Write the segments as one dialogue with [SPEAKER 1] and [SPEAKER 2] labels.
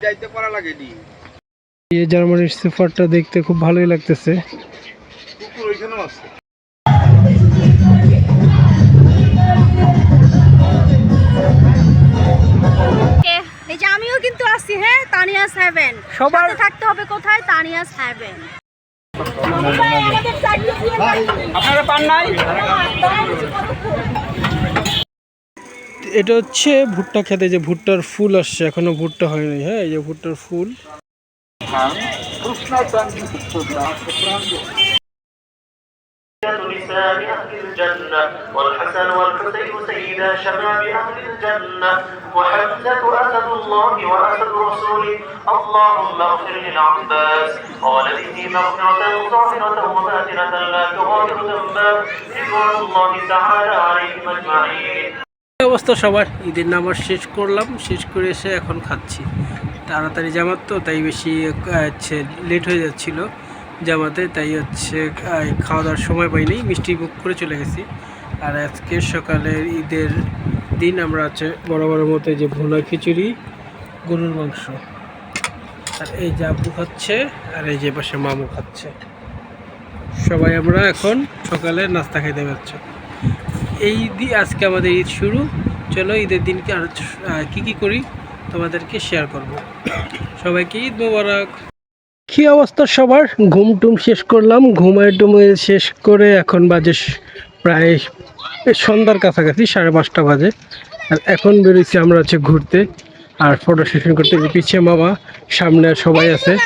[SPEAKER 1] যাইতে পারা লাগেনি।
[SPEAKER 2] এই জার্মানির সুপারটা দেখতে খুব ভালোই লাগতেছে।
[SPEAKER 1] কুকুর ওইখানেও আছে।
[SPEAKER 3] এই যে আমিও কিন্তু আসছি হ্যাঁ? তানিয়া সেভেন
[SPEAKER 2] সবার-
[SPEAKER 3] থাকতে হবে কোথায়? তানিয়া সেভেন
[SPEAKER 1] আপনারা পান নাই?
[SPEAKER 2] এটা হচ্ছে ভুট্টা খেতে যে ভুট্টার ফুল আসছে এখনো ভুট্টা হয়নি হ্যাঁ এই যে ভুট্টার ফুল
[SPEAKER 4] نساء أهل الجنة والحسن والحسين سيدا شباب أهل الجنة وحمزة أسد الله وأسد رسوله اللهم اغفر للعباس وولده مغفرة ظاهرة وباطنة لا تغادر ذنبا رضوان الله تعالى عليهم أجمعين
[SPEAKER 2] এই অবস্থা সবার। ঈদের নামাজ শেষ করলাম, শেষ করে এসে এখন খাচ্ছি। তাড়াতাড়ি জামাত তো, তাই বেশি হচ্ছে লেট হয়ে যাচ্ছিল জামাতে, তাই হচ্ছে খাওয়া দাওয়ার সময় পাইনি, মিষ্টি বুক করে চলে গেছি। আর আজকে সকালের ঈদের দিন আমরা হচ্ছে বড় বড় মতো যে ভুনা খিচুড়ি, গরুর মাংস। আর এই যে আব্বু খাচ্ছে, আর এই যে পাশে মামু খাচ্ছে। সবাই আমরা এখন সকালে নাস্তা খাইতে পারছি এই দি- আজকে আমাদের ঈদ শুরু। চলো ঈদের দিনকে আর কি কি করি তোমাদেরকে শেয়ার করব। সবাইকে ঈদ মোবারক। কি অবস্থা সবার? ঘুম টুম শেষ করলাম ঘুমায় টুমে শেষ করে এখন বাজে প্রায় সন্ধ্যার কাছাকাছি, সাড়ে পাঁচটা বাজে। আর এখন বেরোচ্ছি আমরা হচ্ছে ঘুরতে, আর ফটো সেশন করতে পিছিয়ে মামা, সামনে সবাই আছে।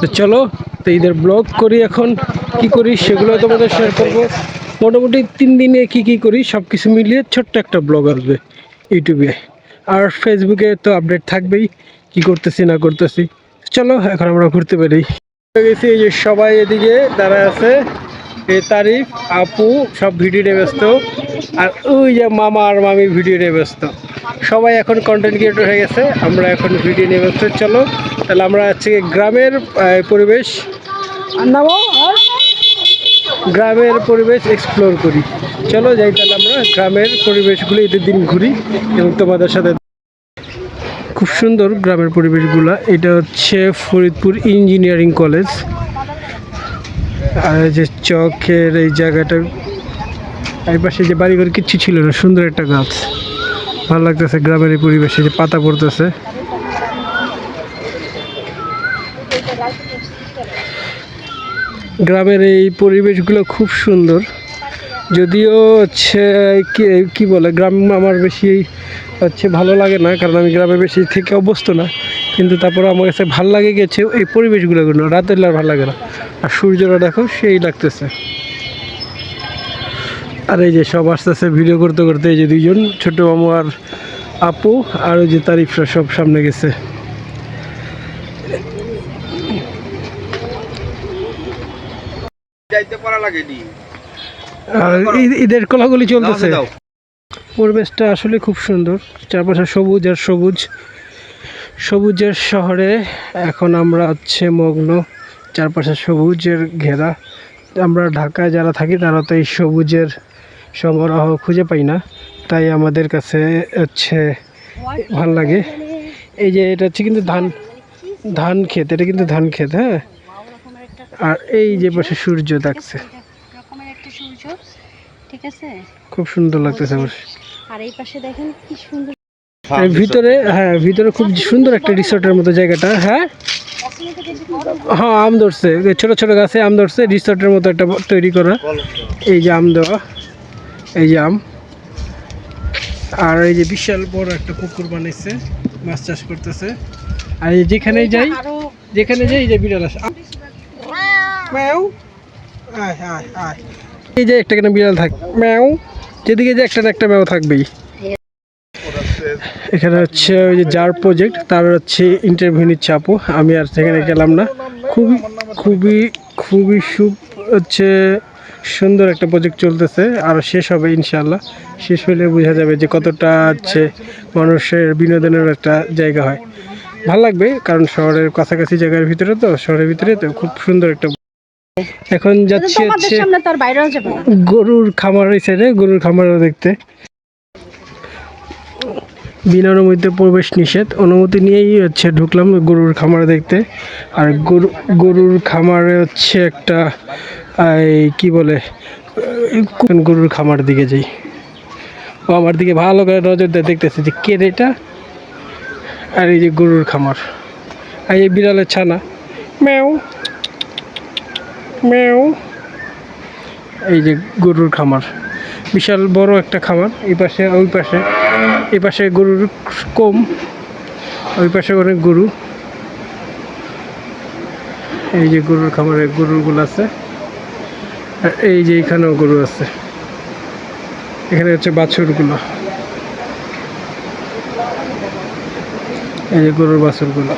[SPEAKER 2] তো চলো, তো ঈদের ব্লগ করি এখন। কি করি সেগুলো তোমাদের শেয়ার করব। মোটামুটি তিন দিনে কি কি করি সব কিছু মিলিয়ে ছোট্ট একটা ব্লগ আসবে ইউটিউবে। আর ফেসবুকে তো আপডেট থাকবেই, কি করতেছি, না করতেছি। চলো, এখন আমরা ঘুরতে পারি গেছি, এই যে সবাই এদিকে দাঁড়ায় আছে। এই তারিফ, আপু, সব ভিডিও নিয়ে ব্যস্ত। আর ওই যে মামা আর মামি ভিডিও নিয়ে ব্যস্ত। সবাই এখন কন্টেন্ট ক্রিয়েটর হয়ে গেছে, আমরা এখন ভিডিও নিয়ে ব্যস্ত। চলো, তাহলে আমরা আজকে গ্রামের পরিবেশ। আর নামো। আর গ্রামের পরিবেশ এক্সপ্লোর করি। চলো যাই তাহলে আমরা গ্রামের পরিবেশগুলো ঈদের দিন ঘুরি এবং তোমাদের সাথে খুব সুন্দর গ্রামের পরিবেশগুলো। এটা হচ্ছে ফরিদপুর ইঞ্জিনিয়ারিং কলেজ আর যে চকের এই জায়গাটা, এই পাশে যে বাড়িঘর কিচ্ছু ছিল না, সুন্দর একটা গাছ। ভালো লাগতেছে গ্রামের এই পরিবেশে যে পাতা পড়তেছে। গ্রামের এই পরিবেশগুলো খুব সুন্দর। যদিও হচ্ছে কি বলে, গ্রাম আমার বেশি হচ্ছে ভালো লাগে না, কারণ আমি গ্রামে বেশি থেকে অভ্যস্ত না। কিন্তু তারপর আমার কাছে ভালো লাগে গেছে এই পরিবেশগুলো গুলো রাতের আর ভালো লাগে না। আর সূর্যটা দেখো, সেই লাগতেছে। আর এই যে সব আস্তে আস্তে ভিডিও করতে করতে, এই যে দুইজন, ছোটো মামু আর আপু, আর ওই যে তারিফরা সব সামনে গেছে
[SPEAKER 1] যাইতে পারা লাগেনি
[SPEAKER 2] ঈদের কোলাগুলি চলতেছে। পরিবেশটা আসলে খুব সুন্দর। চারপাশে সবুজ আর সবুজ। সবুজের শহরে এখন আমরা হচ্ছে মগ্ন। চারপাশে সবুজের ঘেরা। আমরা ঢাকায় যারা থাকি তারা তো এই সবুজের সমারোহ খুঁজে পাই না। তাই আমাদের কাছে হচ্ছে ভালো লাগে। এই যে এটা হচ্ছে কিন্তু ধান ধান ক্ষেত। এটা কিন্তু ধান ক্ষেত হ্যাঁ? আর এই যে পাশে সূর্য
[SPEAKER 3] একটা সূর্য ঠিক আছে?
[SPEAKER 2] খুব সুন্দর লাগতেছে আমার।
[SPEAKER 3] আর এই পাশে দেখেন কি সুন্দর
[SPEAKER 2] ভিতরে হ্যাঁ ভিতরে খুব সুন্দর একটা রিসোর্টের মতো জায়গাটা হ্যাঁ? হ্যাঁ আম ধরছে। ছোট ছোট গাছে আম ধরছে রিসোর্টের মতো একটা তৈরি করা। এই যে আম দেওয়া এই যে আম। আর এই যে বিশাল বড় একটা পুকুর বানাইছে মাছ চাষ করতেছে। আর এই যেখানে যাই যেখানে যাই এই যে বিড়াল আসে। আ- আয় আয় আয়। এই যে একটা কেন বিড়াল থাক ম্যাও। যেদিকে যে একটা একটা ম্যাও থাকবেই। এখানে হচ্ছে ওই যে যার প্রজেক্ট তার হচ্ছে ইন্টারভিউ নিচ্ছে আপু। আমি আর সেখানে গেলাম না। খুবই খুবই খুবই সু হচ্ছে সুন্দর একটা প্রজেক্ট চলতেছে। আর শেষ হবে ইনশাল্লাহ শেষ হলে বোঝা যাবে যে কতটা হচ্ছে মানুষের বিনোদনের একটা জায়গা হয়। ভালো লাগবে, কারণ শহরের কাছাকাছি জায়গার ভিতরে তো, শহরের ভিতরে তো খুব সুন্দর একটা এখন যাচ্ছি হচ্ছে গরুর খামার এই সাইডে গরুর খামারও দেখতে। বিনা অনুমতিতে প্রবেশ নিষেধ। অনুমতি নিয়েই হচ্ছে ঢুকলাম গরুর খামার দেখতে। আর গরু গরুর খামারে হচ্ছে একটা এই কি বলে কোন গরুর খামার দিকে যাই। ও আমার দিকে ভালো করে নজর দিয়ে দেখতেছে যে কে রে এটা? আর এই যে গরুর খামার। আর এই বিড়ালের ছানা। ম্যাও। ম্যাও এই যে গরুর খামার। বিশাল বড় একটা খামার, এই পাশে, ওই পাশে, এই পাশে গরুর কম, ওই পাশে অনেক গরু। এই যে গরুর খামারে গরুগুলো আছে। আর এই যে এখানেও গরু আছে। এখানে হচ্ছে বাছুরগুলো। এই যে গরুর বাছুরগুলো।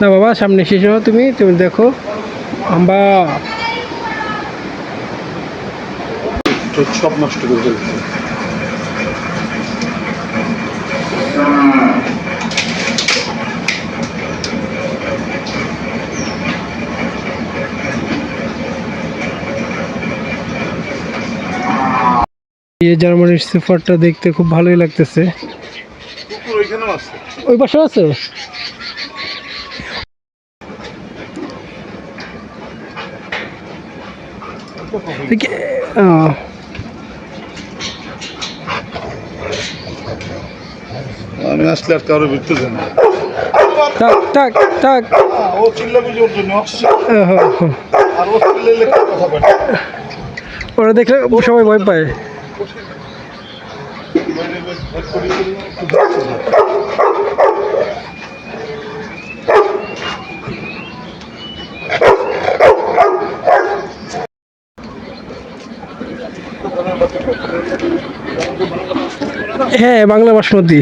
[SPEAKER 2] না বাবা, সামনে শেষ তুমি তুমি দেখো। আম্বা।
[SPEAKER 1] সব নষ্ট করে ফেলছে।
[SPEAKER 2] এই জার্মানির সুপারটা দেখতে খুব ভালোই লাগতেছে। ওই পাশে আছে দেখি- ও,
[SPEAKER 1] আমি আসলে আর কারও বিরতে জানি
[SPEAKER 2] থাক থাক থাক
[SPEAKER 1] ও চিল্লা বুঝে ওর জন্য
[SPEAKER 2] ও।
[SPEAKER 1] আর ও চিল্লাইলে কথা বলে?
[SPEAKER 2] ওরা দেখলে সবাই ভয় পায়। হ্যাঁ বাংলা বাসমতি।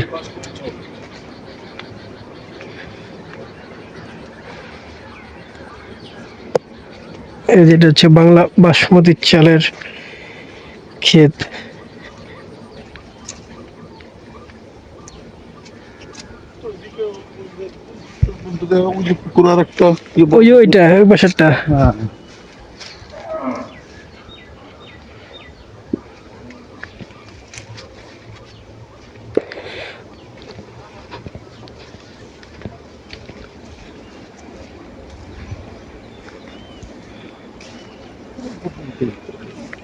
[SPEAKER 2] যেটা হচ্ছে বাংলা বাসমতি চালের ক্ষেত।
[SPEAKER 1] ওই
[SPEAKER 2] ওইটা ওই পাশেরটা।
[SPEAKER 1] হ্যাঁ।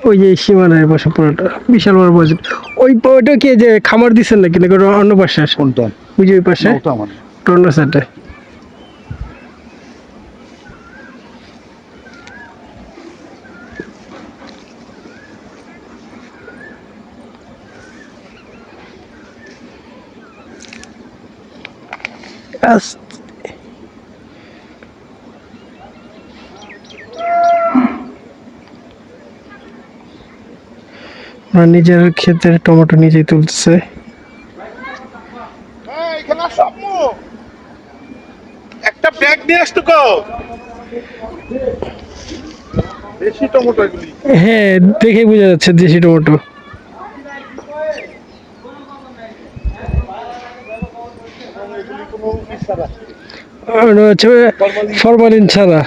[SPEAKER 2] ওই যে সীমানায় বসে পুরোটা বিশাল বড় বাজেট ওই ওইটা কি যে খামার দিচ্ছেন নাকি? নাকি অন্য পাশে
[SPEAKER 1] কোনটা?
[SPEAKER 2] ওই যে ওই পাশে? অন্য সাইডে আস- ওরা নিজের ক্ষেতের টমেটো নিজেই তুলতেছে।
[SPEAKER 1] একটা ব্যাগ নিয়ে আসতো কো। দেশি টমেটো
[SPEAKER 2] হ্যাঁ দেখে বোঝা যাচ্ছে দেশি টমেটো। ফরমালিন ছাড়া।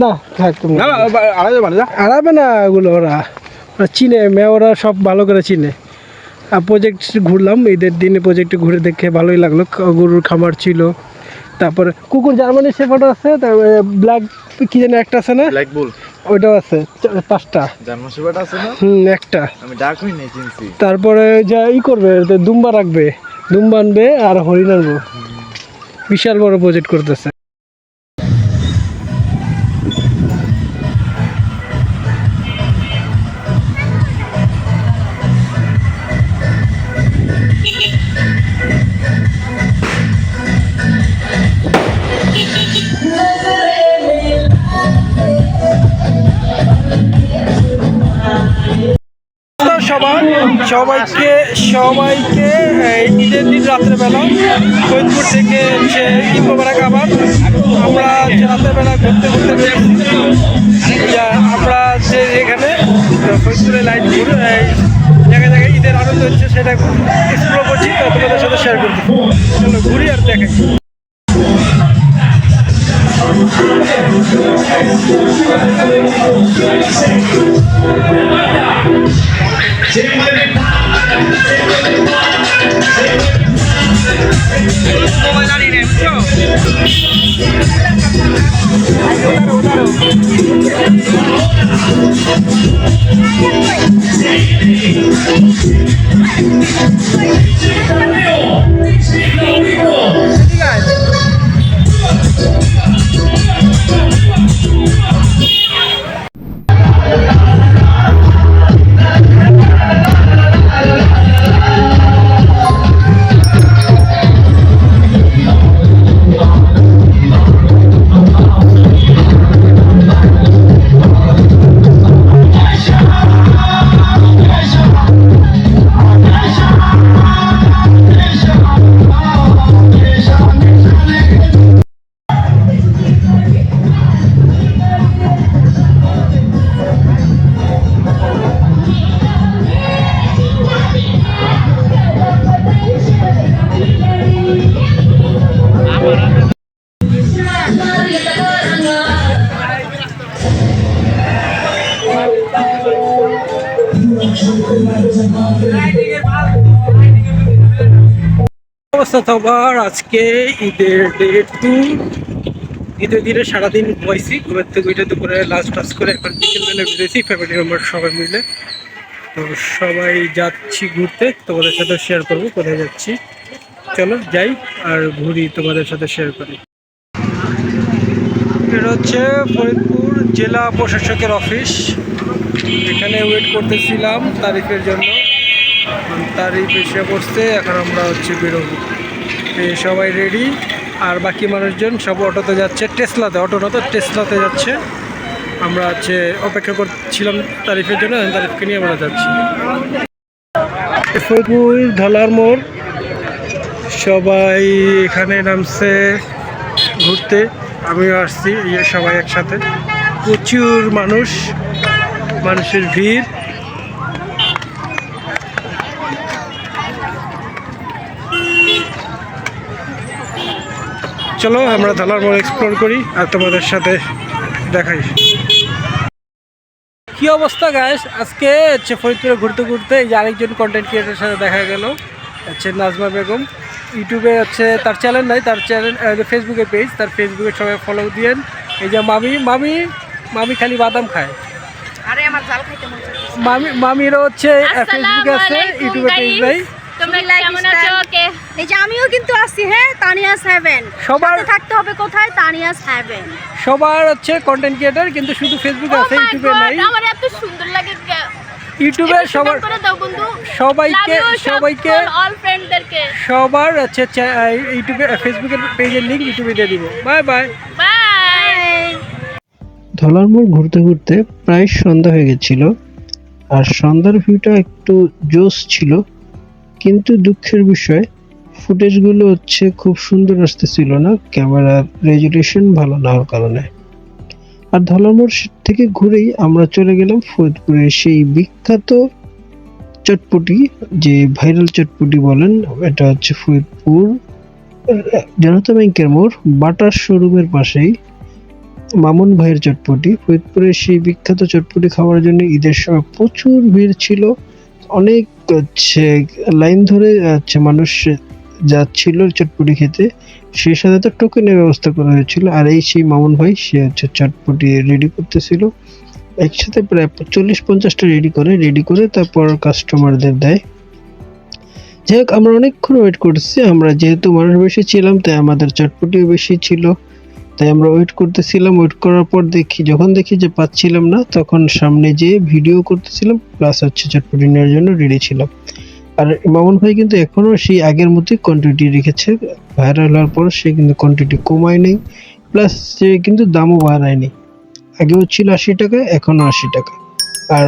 [SPEAKER 2] না থাক তুমি আড়াবে না ওগুলো ওরা ওরা চিনে মেয়েরা সব ভালো করে চিনে। আর প্রজেক্ট ঘুরলাম ঈদের দিনে প্রজেক্টে ঘুরে দেখে ভালোই লাগল। গরুর খামার ছিল। তারপরে কুকুর জার্মানির সেফারও আছে ব্ল্যাক কি যেন একটা আছে না?
[SPEAKER 1] ব্ল্যাক বুল
[SPEAKER 2] ওইটাও আছে পাঁচটা।
[SPEAKER 1] জার্মান শেফার্ড আছে না?
[SPEAKER 2] হুম একটা।
[SPEAKER 1] আমি ডাক হই নাই চিনছি।
[SPEAKER 2] তারপরে যা ই করবে দুম্বা রাখবে। দুম্বা আনবে আর হরিণ আনব। বিশাল বড় প্রজেক্ট করতেছে। সবাইকে সবাইকে ঈদের দিন রাত্রেবেলা ফরিদপুর থেকে হচ্ছে ঈদ মোবারক আমরা হচ্ছে রাত্রেবেলা ঘুরতে ঘুরতে আমরা যে এখানে ফরিদপুরে লাইট এই জায়গায় জায়গায় ঈদের আনন্দ হচ্ছে, সেটা এক্সপ্লোর করছি, তো তোমাদের সাথে শেয়ার করছি। চলো ঘুরি আর দেখাই। Mobile Thank you. অবস্থা তোমার আজকে ঈদের ডেট টু ঈদের দিনে সারাদিন ঘুমাইছি, ঘুমের থেকে ওইটা দুপুরে লাস্ট টাচ করে এখন বিকেল বেলা বেরিয়েছি ফ্যামিলি মেম্বার সবাই মিলে। তো সবাই যাচ্ছি ঘুরতে, তোমাদের সাথে শেয়ার করব, কোথায় যাচ্ছি। চলো যাই, আর ঘুরি তোমাদের সাথে শেয়ার করি। এটা হচ্ছে ফরিদপুর জেলা প্রশাসকের অফিস এখানে ওয়েট করতেছিলাম তারিখের জন্য। তারিখ এসে পড়ছে, এখন আমরা হচ্ছে বেরোবো। সবাই রেডি আর বাকি মানুষজন সব অটোতে যাচ্ছে। টেসলাতে অটো না তো টেসলাতে যাচ্ছে। আমরা হচ্ছে অপেক্ষা করছিলাম তারিফের জন্য তারিফকে নিয়ে আমরা যাচ্ছি। ফরিদপুর ধলার মোড়। সবাই এখানে নামছে ঘুরতে। আমিও আসছি ইয়ে সবাই একসাথে। প্রচুর মানুষ, মানুষের ভিড়। চলো আমরা ধলার মোড় এক্সপ্লোর করি আর তোমাদের সাথে দেখাই। কি অবস্থা গাইস আজকে হচ্ছে ফরিদপুরে ঘুরতে ঘুরতে এই যে আরেকজন কন্টেন্ট ক্রিয়েটারের সাথে দেখা গেল হচ্ছে নাজমা বেগম। ইউটিউবে হচ্ছে তার চ্যানেল নাই তার চ্যানেল ফেসবুকে পেজ তার ফেসবুকে সবাই ফলো দিয়েন। এই যে মামি মামি মামি খালি বাদাম খায়।
[SPEAKER 3] আরে আমার জাল খাইতে চাইছে
[SPEAKER 2] মামি মামিরও হচ্ছে ফেসবুকে আছে ইউটিউবে পেজ নাই।
[SPEAKER 5] তোমরা কেমন আছো? ওকে
[SPEAKER 3] এই যে আমিও কিন্তু আছি হ্যাঁ? তানিয়া সেভেন
[SPEAKER 2] সবার-
[SPEAKER 3] সাথে থাকতে হবে কোথায়? তানিয়া সেভেন
[SPEAKER 2] সবার হচ্ছে কন্টেন্ট ক্রিয়েটার কিন্তু শুধু ফেসবুকে আছে ইউটিউবে নাই।
[SPEAKER 5] আমার এত সুন্দর লাগে
[SPEAKER 2] ইউটিউবে সবার
[SPEAKER 5] করে দাও বন্ধু।
[SPEAKER 2] সবাইকে সবাইকে সবার হচ্ছে ইউটিউবে ফেসবুকের পেজের লিঙ্ক ইউটিউবে দিয়ে দিব। বাই বাই
[SPEAKER 5] বাই
[SPEAKER 6] ধলার মোড় ঘুরতে ঘুরতে প্রায় সন্ধ্যা হয়ে গেছিল আর সন্ধ্যার ভিউটা একটু জোস ছিল। কিন্তু দুঃখের বিষয় ফুটেজগুলো হচ্ছে খুব সুন্দর আসতেছিল না ক্যামেরার রেজুলেশন ভালো না হওয়ার কারণে। আর ধলার থেকে ঘুরেই আমরা চলে গেলাম ফরিদপুরের সেই বিখ্যাত চটপটি, যে ভাইরাল চটপটি বলেন, এটা হচ্ছে ফরিদপুর, জনতা ব্যাংকের মোড়, বাটার শোরুমের পাশেই মামুন ভাইয়ের চটপটি। ফরিদপুরের সেই বিখ্যাত চটপটি খাওয়ার জন্য ঈদের সময় প্রচুর ভিড় ছিল, অনেক হচ্ছে, লাইন ধরে, হচ্ছে মানুষ যাচ্ছিল চটপটি খেতে। সেই সাথে তো টোকেনের ব্যবস্থা করা হয়েছিল। আর এই সেই মামুন ভাই, সে হচ্ছে চটপটি রেডি করতেছিল। একসাথে প্রায় চল্লিশ পঞ্চাশটা রেডি করে রেডি করে তারপর কাস্টমারদের দেয়। যাই হোক, আমরা অনেকক্ষণ ওয়েট করছি। আমরা যেহেতু মানুষ বেশি ছিলাম, তাই আমাদের চটপটিও বেশি ছিল। তাই আমরা ওয়েট করতেছিলাম ওয়েট করার পর দেখি, যখন দেখি যে পাচ্ছিলাম না, তখন সামনে যেয়ে ভিডিও করতেছিলাম প্লাস হচ্ছে চটপটি নেওয়ার জন্য রেডি ছিলাম। আর মামুন ভাই কিন্তু এখনও সেই আগের মতোই কোয়ান্টিটি রেখেছে ভাইরাল হওয়ার পর সে কিন্তু কোয়ান্টিটি কমায় নেই প্লাস সে কিন্তু দামও বাড়ায়নি। আগেও ছিল আশি টাকা, এখনও আশি টাকা। আর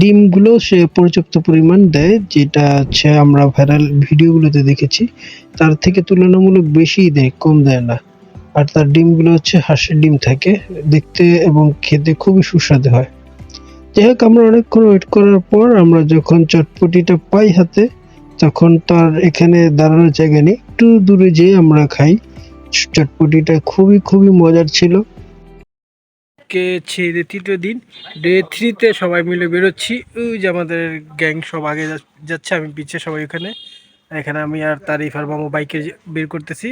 [SPEAKER 6] ডিমগুলো সে পর্যাপ্ত পরিমাণ দেয়, যেটা হচ্ছে আমরা ভাইরাল ভিডিওগুলোতে দেখেছি, তার থেকে তুলনামূলক বেশিই দেয়, কম দেয় না। আর তার ডিমগুলো হচ্ছে হাঁসের ডিম থাকে। দেখতে এবং খেতে খুবই সুস্বাদু হয়। যাই হোক, আমরা অনেকক্ষণ ওয়েট করার পর আমরা যখন চটপটিটা পাই হাতে, তখন তার এখানে দাঁড়ানোর জায়গা নেই। একটু দূরে যেয়ে আমরা খাই। চটপটিটা খুবই খুবই মজার ছিল।
[SPEAKER 2] তৃতীয় দিন। ডে থ্রিতে সবাই মিলে বেরোচ্ছি। ওই যে আমাদের গ্যাং সব আগে যাচ্ছে, আমি পিছিয়ে সবাই ওখানে। এখানে আমি আর তারিফ আর মামু বাইকে বের করতেছি।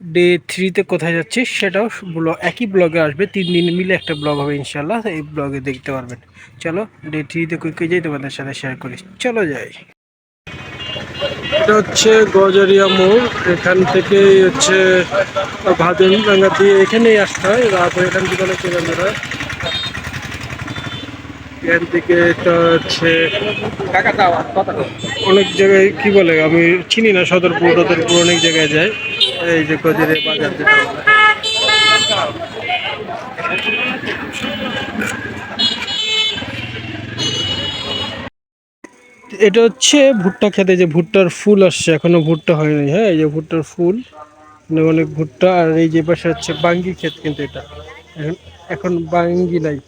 [SPEAKER 2] ডে থ্রিতে কোথায় যাচ্ছে সেটাও ব্লগ, একই ব্লগে আসবে। তিন দিন মিলে একটা ব্লগ হবে ইনশাল্লাহ এই ব্লগে দেখতে পারবেন। চলো ডে থ্রিতে কই কে যাই, তোমাদের সাথে শেয়ার করি। চলো যাই। এটা হচ্ছে গজারিয়া মোড়, এখান থেকে হচ্ছে ভাদেন রাঙ্গা দিয়ে এখানেই আসতে হয়, রাত হয়ে এখান থেকে অনেক কিলোমিটার এখান থেকে এটা হচ্ছে অনেক জায়গায় কি বলে আমি চিনি না সদরপুর সদরপুর অনেক জায়গায় যায়। এই যে গজারিয়া বাজার যেটা এটা হচ্ছে ভুট্টা খেতে যে ভুট্টার ফুল আসছে এখনও ভুট্টা হয়নি। হ্যাঁ এই যে ভুট্টার ফুল অনেক ভুট্টা আর এই যে পাশে হচ্ছে বাঙ্গি ক্ষেত কিন্তু এটা। এখন এখন বাঙ্গি নাই।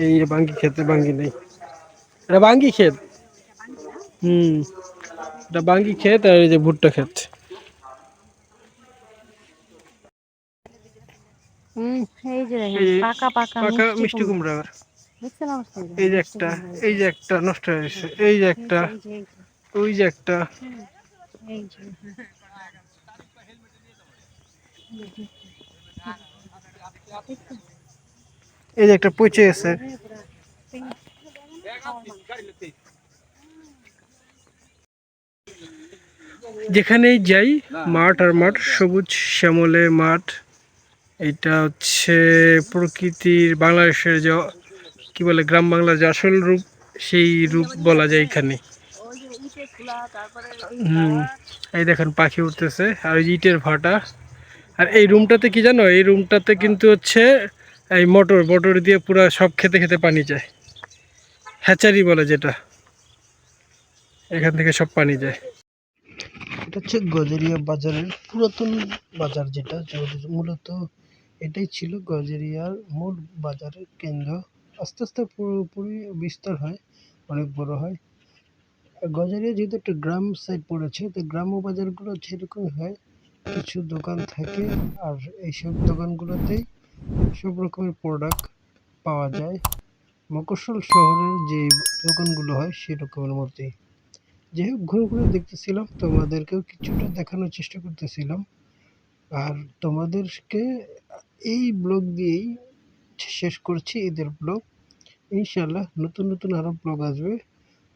[SPEAKER 2] এই যে বাঙ্গি খেতে বাঙ্গি নেই। এটা বাঙ্গি ক্ষেত? হুম। এটা বাঙ্গি ক্ষেত আর এই যে ভুট্টা ক্ষেত।
[SPEAKER 3] এই
[SPEAKER 2] এই যে
[SPEAKER 3] পাকা পাকা
[SPEAKER 2] পাকা মিষ্টি কুমড়া। এই যে একটা এই যে একটা নষ্ট হয়ে গেছে এই যে একটা ওই যে একটা।
[SPEAKER 3] এই যে।
[SPEAKER 2] এই যে একটা পচে গেছে। যেখানেই যাই, মাঠ আর মাঠ, সবুজ শ্যামলে মাঠ, এটা হচ্ছে প্রকৃতির বাংলাদেশের যে, কি বলে, গ্রাম বাংলার যে আসল রূপ, সেই রূপ বলা যায় এখানে। এই দেখেন পাখি উঠতেছে, আর ইটের ভাটা। আর এই রুমটাতে কি জানো? এই রুমটাতে কিন্তু হচ্ছে এই মোটর মোটর দিয়ে পুরো সব খেতে খেতে পানি যায়। হ্যাচারি বলে যেটা। এখান থেকে সব পানি যায়।
[SPEAKER 6] এটা হচ্ছে গজারিয়া বাজারের পুরাতন বাজার যেটা মূলত এটাই ছিল গজারিয়ার মূল বাজারের কেন্দ্র। আস্তে আস্তে পুরোপুরি বিস্তার হয়, অনেক বড় হয়। গজারিয়া যেহেতু একটা গ্রাম সাইড পড়েছে, তো গ্রাম্য বাজারগুলো সেরকমই হয়, কিছু দোকান থাকে আর এইসব দোকানগুলোতেই সব রকমের প্রোডাক্ট পাওয়া যায়। মফস্বল শহরের যে দোকানগুলো হয় সেরকমের মধ্যেই যাই হোক ঘুরে ঘুরে দেখতেছিলাম, তোমাদেরকেও কিছুটা দেখানোর চেষ্টা করতেছিলাম। আর তোমাদেরকে এই ব্লগ দিয়েই শেষ করছি ঈদের ব্লগ ইনশাল্লাহ নতুন নতুন আরও ব্লগ আসবে।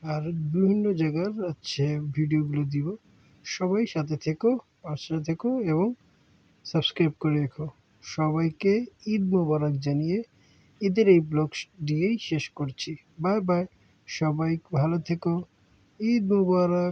[SPEAKER 6] আর বিভিন্ন জায়গার হচ্ছে ভিডিওগুলো দিব। সবাই সাথে থেকো, পাশে থেকো এবং সাবস্ক্রাইব করে রেখো। সবাইকে ঈদ মোবারক জানিয়ে ঈদের এই ব্লগ দিয়েই শেষ করছি। বাই বাই, সবাই ভালো থেকো। ঈদ মোবারক।